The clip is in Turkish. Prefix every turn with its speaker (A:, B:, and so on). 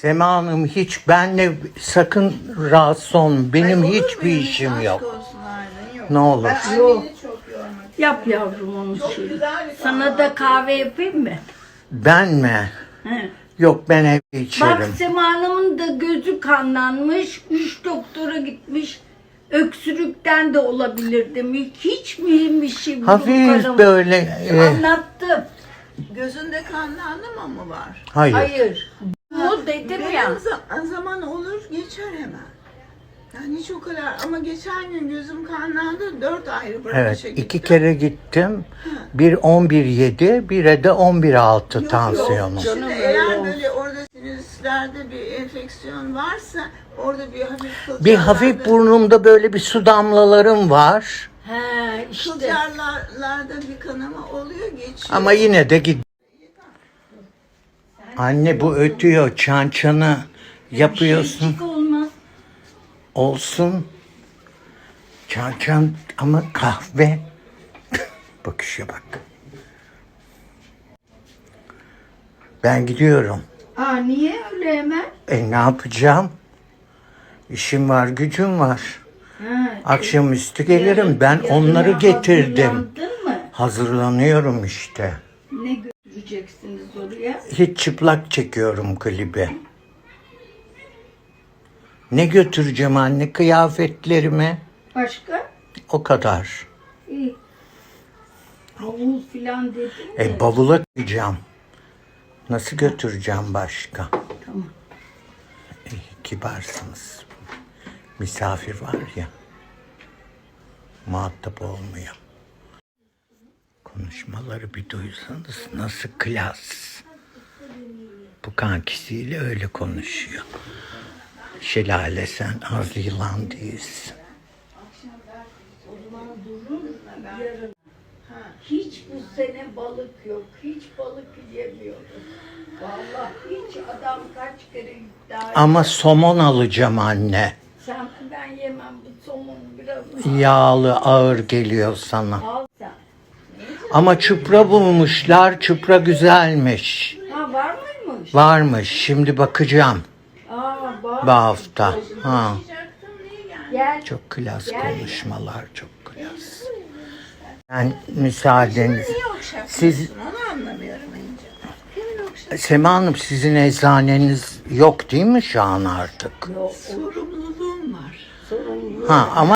A: Sema Hanım hiç benle sakın rahatsız olun. Benim
B: Ay, olur
A: hiçbir
B: muyum?
A: işim
B: Aşk
A: yok.
B: olsun Aylin, yok.
A: Ne olur.
B: Ben
C: Yok.
B: anneni çok yormak
C: yap yavrum onu
B: Çok
C: şey.
B: güzel bir
C: Sana da kahve yapayım mı?
A: Ben mi?
C: He.
A: Yok ben evde
C: Bak
A: içerim.
C: Sema Hanım'ın da gözü kanlanmış. Üç doktora gitmiş. Öksürükten de olabilir demiş. Hiç mühim bir şey bu
A: Hafif
C: karım.
A: böyle. e,
C: Anlattım.
B: Gözünde kanlanma mı var?
A: hayır.
C: Hayır. Ya.
B: za- zaman olur geçer hemen. Yani hiç o kadar ama geçen gün gözüm kanlandı dört ayrı bırakışa
A: Evet
B: gittim.
A: iki kere gittim. Bir 11.7 bire de 11.6
B: Yok,
A: tansiyonum.
B: yok.
C: Canım
B: Şimdi
C: öyle
B: eğer
C: olsun.
B: böyle orada sinüslerde bir enfeksiyon varsa orada bir hafif
A: Bir hafif burnumda böyle bir su damlalarım var.
C: He işte.
B: Kılcarlarda bir kanama oluyor geçiyor.
A: Ama yine de git. Anne bu ötüyor. Çan çanı yapıyorsun.
C: Şeycik olmaz.
A: Olsun. Çan çan ama kahve. Bakışa bak. Ben gidiyorum.
C: Aa niye öyle hemen?
A: E ne yapacağım? İşim var, gücüm var.
C: Ha,
A: Akşamüstü gelirim. Ben
C: yarına
A: onları getirdim.
C: hazırlandın mı?
A: Hazırlanıyorum işte.
C: Ne götüreceksiniz oraya?
A: Hiç çıplak çekiyorum klibi. Ne götüreceğim anne kıyafetlerimi?
C: Başka?
A: O kadar.
C: İyi. Havul filan dedin mi?
A: E bavula koyacağım. Nasıl götüreceğim başka?
C: Tamam.
A: İyi, kibarsınız. Misafir var ya. Muhatap olmuyor. Konuşmaları bir duysanız nasıl klas. Bu kankisiyle öyle konuşuyor. Şelale sen az yılan değilsin.
C: Hiç bu sene balık yok. Hiç balık yemiyoruz. Vallahi hiç adam kaç kere iddia.
A: Ama somon alacağım anne.
C: Sen ben yemem bu somon biraz
A: Yağlı ağır geliyor sana.
C: al.
A: Ama çupra bulmuşlar. Çupra güzelmiş.
C: Ha var mıymış?
A: Varmış. Şimdi bakacağım
C: Aa bak.
A: bu hafta. Ha.
C: Gel.
A: Çok klas konuşmalar. Çok klas. Ben müsaadeniz. Siz?
B: Onu anlamıyorum?
A: Sema Hanım sizin eczaneniz yok değil mi şu an artık?
C: Yok,
B: Sorumluluğum var.
C: sorumlu.
A: Ha ama